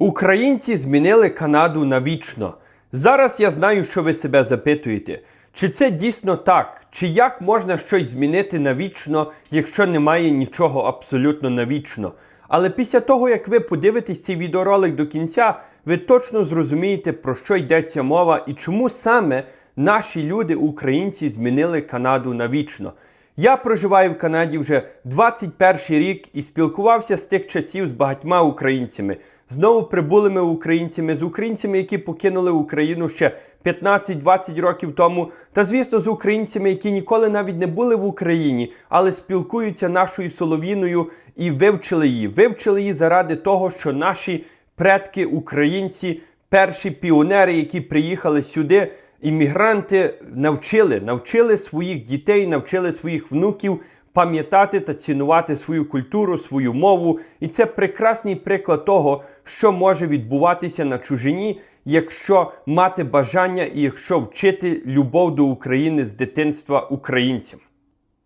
Українці змінили Канаду навічно. Зараз я знаю, що ви себе запитуєте. Чи це дійсно так? Чи як можна щось змінити навічно, якщо немає нічого абсолютно навічно? Але після того, як ви подивитесь цей відеоролик до кінця, ви точно зрозумієте, про що йдеться мова і чому саме наші люди, українці, змінили Канаду навічно. Я проживаю в Канаді вже 21 рік і спілкувався з тих часів з багатьма українцями, знову прибулими українцями, з українцями, які покинули Україну ще 15-20 років тому, та звісно, з українцями, які ніколи навіть не були в Україні, але спілкуються нашою соловіною і вивчили її. Вивчили її заради того, що наші предки, українці, перші піонери, які приїхали сюди, іммігранти навчили, навчили своїх дітей, навчили своїх внуків пам'ятати та цінувати свою культуру, свою мову. І це прекрасний приклад того, що може відбуватися на чужині, якщо мати бажання і якщо вчити любов до України з дитинства українцям.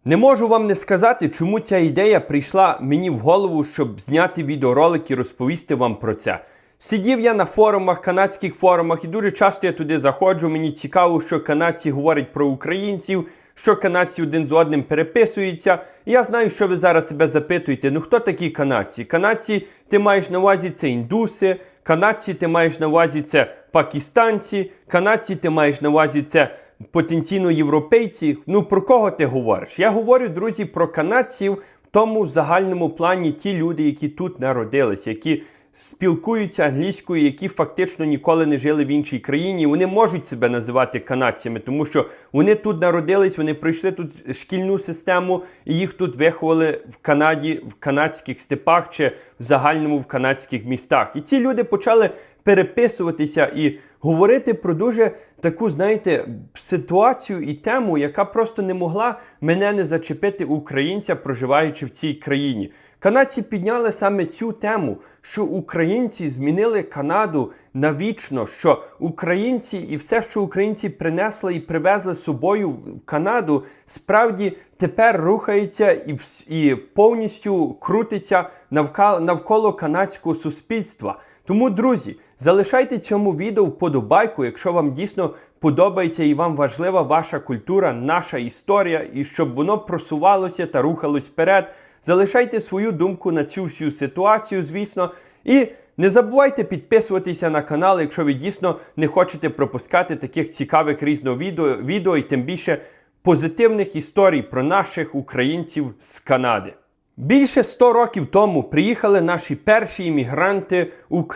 Не можу вам не сказати, чому ця ідея прийшла мені в голову, щоб зняти відеоролик і розповісти вам про це. Сидів я на форумах, канадських форумах, і дуже часто я туди заходжу. Мені цікаво, що канадці говорять про українців, що канадці один з одним переписуються. Я знаю, що ви зараз себе запитуєте. Ну хто такі канадці? Канадці, ти маєш на увазі це індуси, канадці, ти маєш на увазі це пакистанці, канадці, ти маєш на увазі це потенційно європейці. Ну про кого ти говориш? Я говорю, друзі, про канадців в тому загальному плані ті люди, які тут народились, які спілкуються англійською, які фактично ніколи не жили в іншій країні. Вони можуть себе називати канадцями, тому що вони тут народились, вони пройшли тут шкільну систему, і їх тут виховали в Канаді, в канадських степах чи в загальному в канадських містах. І ці люди почали переписуватися і говорити про дуже таку, знаєте, ситуацію і тему, яка просто не могла мене не зачепити українця, проживаючи в цій країні. Канадці підняли саме цю тему, що українці змінили Канаду навічно, що українці і все, що українці принесли і привезли з собою в Канаду, справді тепер рухається і, і повністю крутиться навколо, навколо канадського суспільства. Тому, друзі, залишайте цьому відео вподобайку, якщо вам дійсно подобається і вам важлива ваша культура, наша історія, і щоб воно просувалося та рухалось вперед. Залишайте свою думку на цю всю ситуацію, звісно. І не забувайте підписуватися на канал, якщо ви дійсно не хочете пропускати таких цікавих різного відео, відео і тим більше позитивних історій про наших українців з Канади. Більше 100 років тому приїхали наші перші іммігранти України.